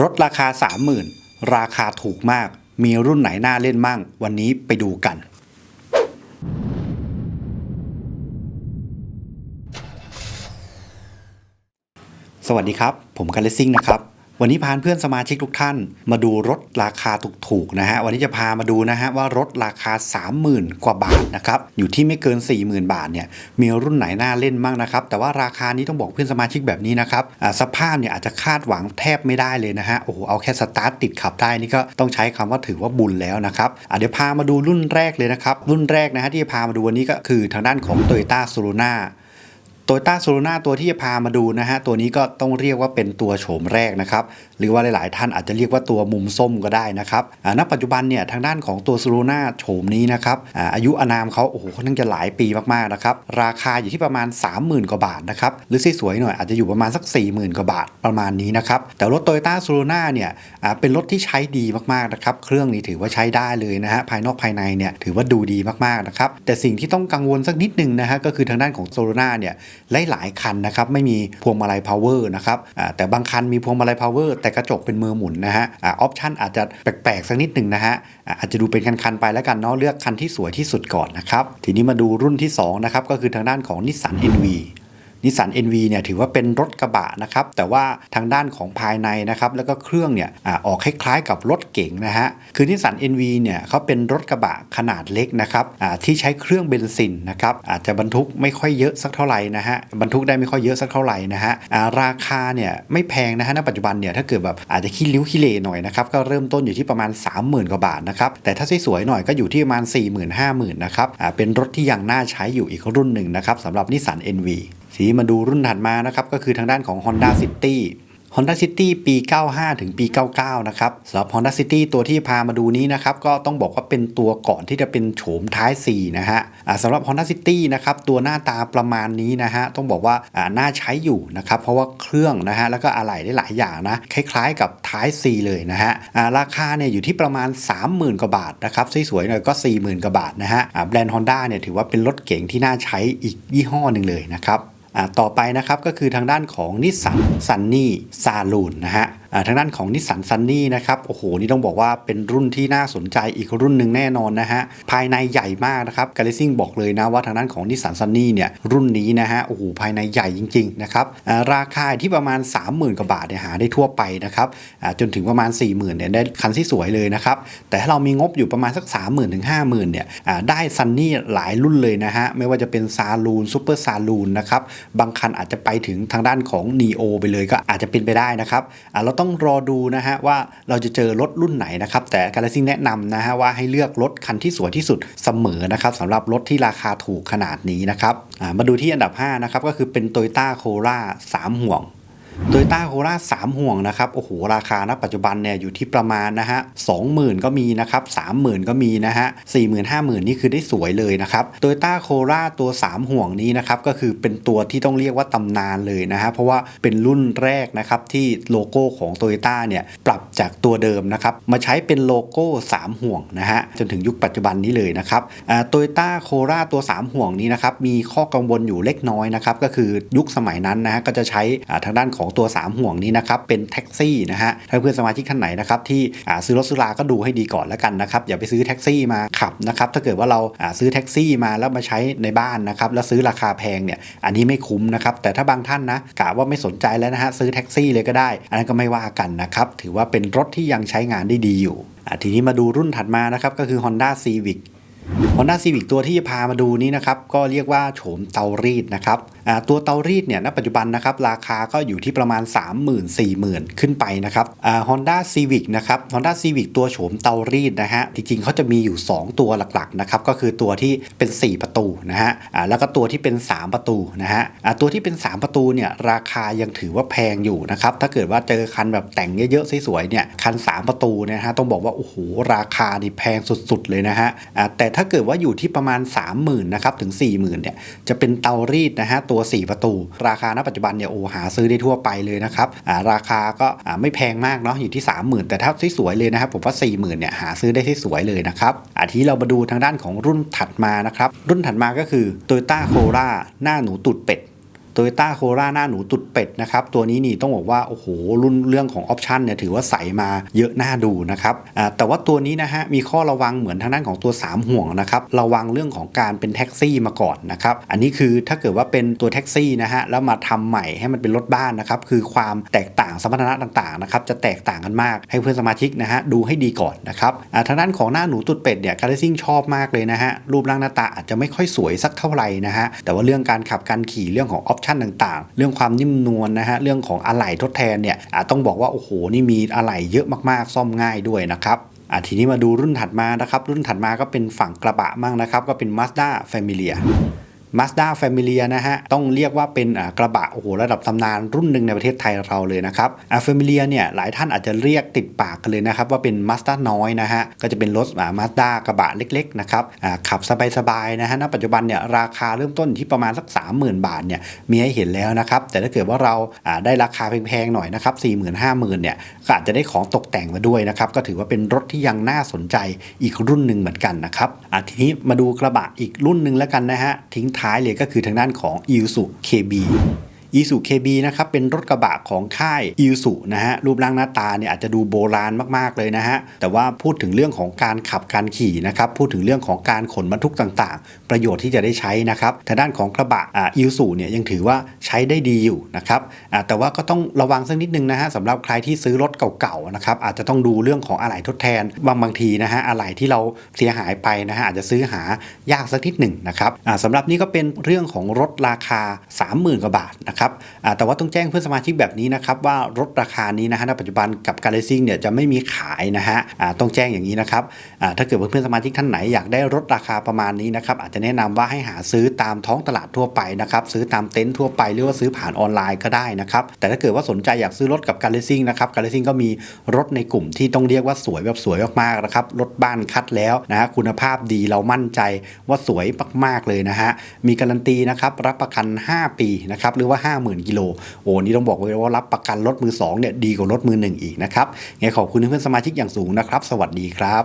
รถราคา 30,000 ราคาถูกมาก มีรุ่นไหนน่าเล่นมั่ง วันนี้ไปดูกัน สวัสดีครับ ผมการเลซิ่งนะครับ วันนี้พาเพื่อนสมาชิกทุกท่าน มาดูรถราคาถูกๆนะฮะวันนี้จะพามาดูนะฮะว่ารถราคา 30,000 กว่าบาทนะครับอยู่ที่ไม่เกิน 40,000 บาทเนี่ยมีรุ่นไหนน่าเล่นมั่งนะครับแต่ว่าราคานี้ต้องบอกเพื่อนสมาชิกแบบนี้นะครับสภาพเนี่ยอาจจะคาดหวังแทบไม่ได้เลยนะฮะโอ้โหเอาแค่สตาร์ทติดขับได้นี่ก็ต้องใช้คำว่าถือว่าบุญแล้วนะครับเดี๋ยวพามาดูรุ่นแรกเลยนะครับรุ่นแรกนะฮะที่พามาดูวันนี้ก็คือทางด้านของ Toyota s o l o n a โตโยต้าโซโลนาตัวที่จะพามาดูนะฮะ ตัวนี้ก็ต้องเรียกว่าเป็นตัวโฉมแรกนะครับ หรือว่าหลาย ๆ ท่านอาจจะเรียกว่าตัวมุมส้มก็ได้นะครับณปัจจุบันเนี่ยทางด้านของตัวโซโลนาโฉมนี้นะครับอาอายุอนามเขาโอ้โหค่อนข้างจะหลายปีมาก ๆ นะครับ ราคาอยู่ที่ประมาณ 30,000 กว่าบาทนะครับ หรือสวยๆหน่อยอาจจะอยู่ประมาณสัก 40,000 กว่าบาทประมาณนี้นะครับ แต่รถโตโยต้าโซโลนาเนี่ยเป็นรถที่ใช้ดีมาก ๆ นะครับ เครื่องนี้ถือว่าใช้ได้เลยนะฮะ ภายนอกภายในเนี่ยถือว่าดูดีมาก ๆ นะครับ แต่สิ่งที่ต้องกังวลสักนิดนึงนะฮะก็คือทางด้านของโซโลนาเนี่ยหลายๆคันนะครับไม่มีพวงมาลัยพาวเวอร์นะครับแต่บางคันมีพวงมาลัยพาวเวอร์แต่กระจกเป็นมือหมุนนะฮะออปชันอาจจะแปลกๆสักนิดหนึ่งนะฮะอาจจะดูเป็นคันๆไปแล้วกันเนาะเลือกคันที่สวยที่สุดก่อนนะครับทีนี้มาดูรุ่นที่2นะครับก็คือทางด้านของนิสสัน NV นิสสัน NV เนี่ยถือว่าเป็นรถกระบะนะครับ แต่ว่าทางด้านของภายในนะครับ แล้วก็เครื่องเนี่ยอออกคล้ายๆกับรถเก๋งนะฮะ คือนิสสัน NV เนี่ยเขาเป็นรถกระบะขนาดเล็กนะครับที่ใช้เครื่องเบนซินนะครับอาจจะบรรทุกไม่ค่อยเยอะสักเท่าไหร่นะฮะบรรทุกได้ไม่ค่อยเยอะสักเท่าไหร่นะฮะราคาเนี่ยไม่แพงนะฮะณปัจจุบันเนี่ยถ้าเกิดแบบอาจจะขี้ริ้วขี้เลหน่อยนะครับก็เริ่มต้นอยู่ที่ประมาณ 30,000กว่าบาทนะครับแต่ถ้าสวยๆหน่อยก็อยู่ที่ประมาณ40,000 50,000นะครับเป็นรถที่ยังน่าใช้อยู่อีกรุ่นหนึ่งนะครับสำหรับนิสสัน NV ทีมาดูรุ่นถัดมานะครับก็คือทางด้านของ Honda City Honda City ปี 95 ถึงปี 99 นะครับสำหรับ Honda City ตัวที่พามาดูนี้นะครับ ก็ต้องบอกว่าเป็นตัวก่อนที่จะเป็นโฉมท้าย 4 นะฮะสำหรับ Honda City นะครับ ตัวหน้าตาประมาณนี้นะฮะ ต้องบอกว่าน่าใช้อยู่นะครับ เพราะว่าเครื่องนะฮะ แล้วก็อะไหล่ได้หลายอย่างนะ คล้ายๆกับท้าย C เลยนะฮะราคาเนี่ยอยู่ที่ประมาณ 30,000 กว่าบาทนะครับ สวยๆหน่อยก็ 40,000 กว่าบาทนะฮะแบรนด์ Honda เนี่ยถือว่าเป็นรถเก๋งที่น่าใช้อีกยี่ห้อหนึ่งเลยนะครับ ต่อไปนะครับก็คือทางด้านของนิสสันซันนี่ซาลูนนะฮะ ทางด้านของนิสสันซันนี่นะครับโอ้โหนี่ต้องบอกว่าเป็นรุ่นที่น่าสนใจอีกรุ่นหนึ่งแน่นอนนะฮะภายในใหญ่มากนะครับกาลิซิ่งบอกเลยนะว่าทางด้านของนิสสันซันนี่เนี่ยรุ่นนี้นะฮะโอ้โหภายในใหญ่จริงๆนะครับราคาที่ประมาณ 30,000กว่าบาทเนี่ยหาได้ทั่วไปนะครับจนถึงประมาณ 40,000เนี่ยได้คันที่สวยเลยนะครับแต่ถ้าเรามีงบอยู่ประมาณสัก 30,000ถึง50,000เนี่ยได้ซันนี่หลายรุ่นเลยนะฮะไม่ว่าจะเป็นซาลูนซูเปอร์ซาลูนนะครับบางคันอาจจะไปถึงทางด้านของ Neo ไปเลยก็อาจจะเป็นไปได้นะครับเราต้อง้องรอดูนะฮะว่าเราจะเจอรถรุ่นไหนนะครับ แต่การซิ่งแนะนำนะฮะว่าให้เลือกรถคันที่สวยที่สุดเสมอนะครับสำหรับรถที่ราคาถูกขนาดนี้นะครับมาดูที่อันดับ5นะครับก็คือเป็น Toyota Corolla 3 ห่วง โตโยต้าโคราช3ห่วงนะครับโอ้โหราคาณปัจจุบันเนี่ยอยู่ที่ประมาณนะฮะ20,000ก็มีนะครับ30,000ก็มีนะฮะ40,000 50,000นี่คือได้สวยเลยนะครับโตโยต้าโคราชตัว 3 ห่วงนี้นะครับก็คือเป็นตัวที่ต้องเรียกว่าตำนานเลยนะฮะเพราะว่าเป็นรุ่นแรกนะครับที่โลโก้ของโตโยต้าเนี่ยปรับจากตัวเดิมนะครับมาใช้เป็นโลโก้ 3 ห่วงนะฮะจนถึงยุคปัจจุบันนี้เลยนะครับโตโยต้าโคราชตัว 3 ห่วงนี้นะครับมีข้อกังวลอยู่เล็กน้อยนะครับก็คือยุคสมัยนั้นนะฮะก็จะใช้ทางด้านของตัว 3 ห่วงนี้นะครับเป็นแท็กซี่นะฮะถ้าเพื่อนสมาชิกท่านไหนนะครับที่ซื้อรถซื้อราก็ดูให้ดีก่อนแล้วกันนะครับอย่าไปซื้อแท็กซี่มาขับนะครับถ้าเกิดว่าเราซื้อแท็กซี่มาแล้วมาใช้ในบ้านนะครับแล้วซื้อราคาแพงเนี่ยอันนี้ไม่คุ้มนะครับแต่ถ้าบางท่านนะกะว่าไม่สนใจแล้วนะฮะซื้อแท็กซี่เลยก็ได้ อันนั้นก็ไม่ว่ากันนะครับถือว่าเป็นรถที่ยังใช้งานได้ดีอยู่ทีนี้มาดูรุ่นถัดมานะครับก็คือ Honda Civic Honda Civic ตัวที่จะพามาดูนี้นะครับก็เรียกว่าโฉมเตารีดนะครับตัวเตารีดเนี่ยณปัจจุบันนะครับราคาก็อยู่ที่ประมาณ 30,000 40,000 ขึ้นไปนะครับฮอ่า Honda Civic นะครับ Honda Civic ตัวโฉมเตารีดนะฮะจริงๆเขาจะมีอยู่ 2 ตัวหลักๆนะครับก็คือตัวที่เป็น 4 ประตูนะฮะแล้วก็ตัวที่เป็น 3 ประตูนะฮะตัวที่เป็น 3 ประตูเนี่ยราคายังถือว่าแพงอยู่นะครับถ้าเกิดว่าเจอคันแบบแต่งเยอะๆสวยๆเนี่ยคัน 3 ประตูนี่ยฮะต้องบอกว่าโอ้โหราคานี่แพงสุดๆเลยนะฮะแต่ถ้าเกิดว่าอยู่ที่ประมาณ 30,000นะครับถึง 40,000เนี่ยจะเป็นเตารีดนะฮะตัว 4 ประตู ราคาณปัจจุบันเนี่ยโอหาซื้อได้ทั่วไปเลยนะครับาราคาก็าไม่แพงมากเนาะอยู่ที่ 30,000 แต่ถ้าสวยๆเลยนะครับผมว่า 40,000เนี่ยหาซื้อได้ที่สวยเลยนะครับอาทีเรามาดูทางด้านของรุ่นถัดมานะครับรุ่นถัดมาก็คือ Toyota Corolla หน้าหนูตูดเป็ด Toyota Corolla หน้าหนูตุดเป็ดนะครับ ตัวนี้นี่ต้องบอกว่า โอ้โห รุ่นเรื่องของออปชันเนี่ยถือว่าใสมาเยอะน่าดูนะครับแต่ว่าตัวนี้นะฮะ มีข้อระวังเหมือนทางด้านของตัว 3 ห่วงนะครับ ระวังเรื่องของการเป็นแท็กซี่มาก่อนนะครับ อันนี้คือถ้าเกิดว่าเป็นตัวแท็กซี่นะฮะ แล้วมาทำใหม่ให้มันเป็นรถบ้านนะครับ คือความแตกต่างสมรรถนะต่างๆนะครับ จะแตกต่างกันมาก ให้เพื่อนสมาชิกนะฮะดูให้ดีก่อนนะครับทางด้านของหน้าหนูตุดเป็ดเนี่ยการซิ่งชอบมากเลยนะฮะ รูปร่างหน้าตาอาจจะไม่ค่อยสวยสักเท่าไหร่นะฮะ แต่ว่าเรื่องการขับการขี่เรื่องของออปชันต่างๆ เรื่องความนิ่มนวลนะฮะเรื่องของอะไหล่ทดแทนเนี่ยอ่าต้องบอกว่าโอ้โหนี่มีอะไหล่เยอะมากๆ ซ่อมง่ายด้วยนะครับอะทีนี้มาดูรุ่นถัดมานะครับรุ่นถัดมาก็เป็นฝั่งกระบะมั่งนะครับก็เป็น Mazda Familia Mazda Familia นะฮะ ต้องเรียกว่าเป็นกระบะ โอ้โห ระดับตำนานรุ่นหนึ่งในประเทศไทยเราเลยนะครับอ่า Familia เนี่ย หลายท่านอาจจะเรียกติดปากกันเลยนะครับ ว่าเป็น Mazda น้อยนะฮะ ก็จะเป็นรถอ่า Mazda กระบะเล็กๆนะครับขับสบายๆนะฮะ ณ ปัจจุบันเนี่ย ราคาเริ่มต้นที่ประมาณสัก 30,000 บาทเนี่ย มีให้เห็นแล้วนะครับ แต่ถ้าเกิดว่าเราได้ราคาแพงๆหน่อยนะครับ 40,000 50,000เนี่ยก็อาจจะได้ของตกแต่งมาด้วยนะครับ ก็ถือว่าเป็นรถที่ยังน่าสนใจอีกรุ่นหนึ่งเหมือนกันนะครับทีนี้มาดูกระบะอีกรุ่นหนึ่งแล้วกันนะฮะทิ้งทท้ายเลยก็คือทางด้านของ i s u KB อีสุ KB นะครับเป็นรถกระบะของค่ายอีสุนะฮะรูปร่างหน้าตาเนี่ยอาจจะดูโบราณมากๆเลยนะฮะแต่ว่าพูดถึงเรื่องของการขับการขี่นะครับพูดถึงเรื่องของการขนบรรทุกต่างๆ ประโยชน์ที่จะได้ใช้นะครับทางด้านของกระบะอ่าอีสุเนี่ยยังถือว่าใช้ได้ดีอยู่นะครับอ่าแต่ว่าก็ต้องระวังสักนิดนึงนะฮะสำหรับใครที่ซื้อรถเก่าๆนะครับอาจจะต้องดูเรื่องของอะไหล่ทดแทนบางบางทีนะฮะอะไหล่ที่เราเสียหายไปนะฮะอาจจะซื้อหายากสักนิดหนึ่งนะครับอ่าสำหรับนี้ก็เป็นเรื่องของรถราคา 30,000กว่าบาทนะครับอ่าแต่ว่าต้องแจ้งเพื่อนสมาชิกแบบนี้นะครับว่ารถราคานี้นะฮะในปัจจุบันกับการเลซิ่งเนี่ยจะไม่มีขายนะฮะต้องแจ้งอย่างนี้นะครับถ้าเกิดเพื่อนสมาชิกท่านไหนอยากได้รถราคาประมาณนี้นะครับอาจจะแนะนำว่าให้หาซื้อตามท้องตลาดทั่วไปนะครับซื้อตามเต็นท์ทั่วไปหรือว่าซื้อผ่านออนไลน์ก็ได้นะครับแต่ถ้าเกิดว่าสนใจอยากซื้อรถกับการเลซิ่งนะครับการเลซิ่งก็มีรถในกลุ่มที่ต้องเรียกว่าสวยแบบสวยมากๆนะครับรถบ้านคัดแล้วนะฮะคุณภาพดีเรามั่นใจว่าสวยมากๆเลยนะฮะมีการันตีนะครับรับประกัน 5 ปีนะครับหรือว่า50,000กิโลโอ้นี่ต้องบอกเลยว่ารับประกันรถมือ2เนี่ยดีกว่ารถมือหนึ่งอีกนะครับไงขอบคุณเพื่อนสมาชิกอย่างสูงนะครับ สวัสดีครับ